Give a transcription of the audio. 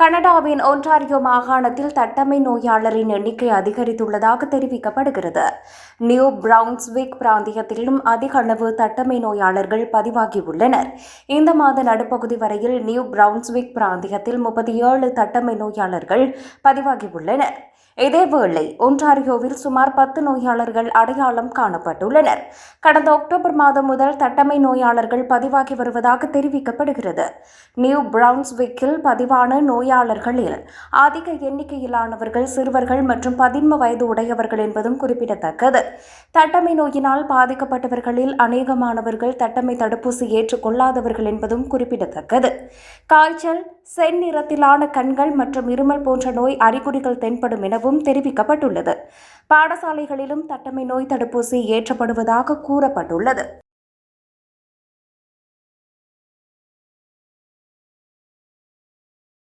கனடாவின் ஒன்டாரியோ மாகாணத்தில் தட்டமை நோயாளரின் எண்ணிக்கை அதிகரித்துள்ளதாக தெரிவிக்கப்படுகிறது. நியூ பிரவுன்ஸ்விக் பிராந்தியத்திலும் அதிக அளவு தட்டமை நோயாளர்கள் பதிவாகியுள்ளனர். இந்த மாத நடுப்பகுதி வரையில் நியூ பிரவுன்ஸ்விக் பிராந்தியத்தில் முப்பத்தி ஏழு தட்டமை நோயாளர்கள் பதிவாகியுள்ளனர். இதேவேளை ஒன்டாரியோவில் சுமார் பத்து நோயாளர்கள் அடையாளம் காணப்பட்டுள்ளனர். கடந்த அக்டோபர் மாதம் முதல் தட்டமை நோயாளர்கள் பதிவாகி வருவதாக தெரிவிக்கப்படுகிறது. நியூ பிரவுன்ஸ்விக்கில் பதிவான நோய் நோயாளர்களில் அதிக எண்ணிக்கையிலானவர்கள் சிறுவர்கள் மற்றும் பதின்ம வயது உடையவர்கள் என்பதும் குறிப்பிடத்தக்கது. தட்டமை நோயினால் பாதிக்கப்பட்டவர்களில் அநேகமானவர்கள் தட்டமை தடுப்பூசி ஏற்றுக்கொள்ளாதவர்கள் என்பதும் குறிப்பிடத்தக்கது. காய்ச்சல் செந்நிறத்திலான கண்கள் மற்றும் இருமல் போன்ற நோய் அறிகுறிகள் தென்படும் எனவும் தெரிவிக்கப்பட்டுள்ளது. பாடசாலைகளிலும் தட்டமை நோய் தடுப்பூசி ஏற்றப்படுவதாக கூறப்பட்டுள்ளது.